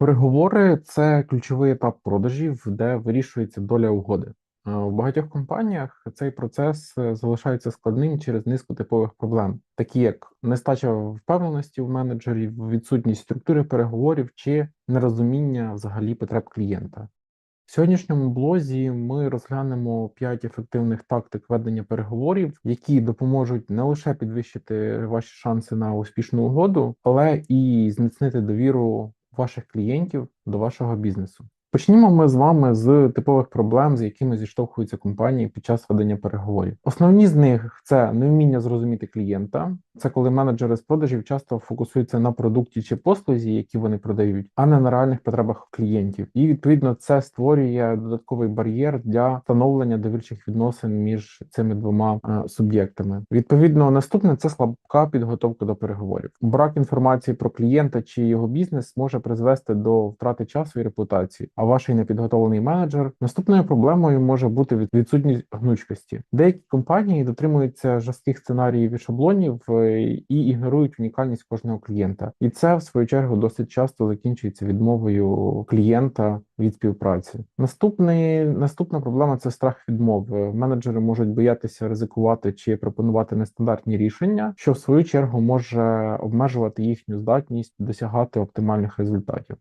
Переговори це ключовий етап продажів, де вирішується доля угоди. Е, У багатьох компаніях цей процес е, залишається складним через низку типових проблем, такі як нестача впевненості в менеджерів, відсутність структури переговорів чи нерозуміння взагалі потреб клієнта. В сьогоднішньому блозі ми розглянемо 5 ефективних тактик ведення переговорів, які допоможуть не лише підвищити ваші шанси на успішну угоду, але і зміцнити довіру ваших клієнтів до вашого бізнесу. Почнімо ми з вами з типових проблем, з якими зіштовхуються компанії під час ведення переговорів. Основні з них це невміння зрозуміти клієнта. Це коли менеджери з продажів часто фокусуються на продукті чи послузі, які вони продають, а не на реальних потребах клієнтів. І відповідно це створює додатковий бар'єр для встановлення довірчих відносин між цими двома е, суб'єктами. Відповідно, наступне це слабка підготовка до переговорів. Брак інформації про клієнта чи його бізнес може призвести до втрати часу і репутації. А ваш непідготовлений менеджер наступною проблемою може бути відсутність гнучкості. Деякі компанії дотримуються жорстких сценаріїв і шаблонів е, і ігнорують унікальність кожного клієнта. І це в свою чергу досить часто закінчується відмовою клієнта від співпраці. Наступний наступна проблема це страх відмови. Менеджери можуть боятися ризикувати чи пропонувати нестандартні рішення, що в свою чергу може обмежувати їхню здатність досягати оптимальних результатів.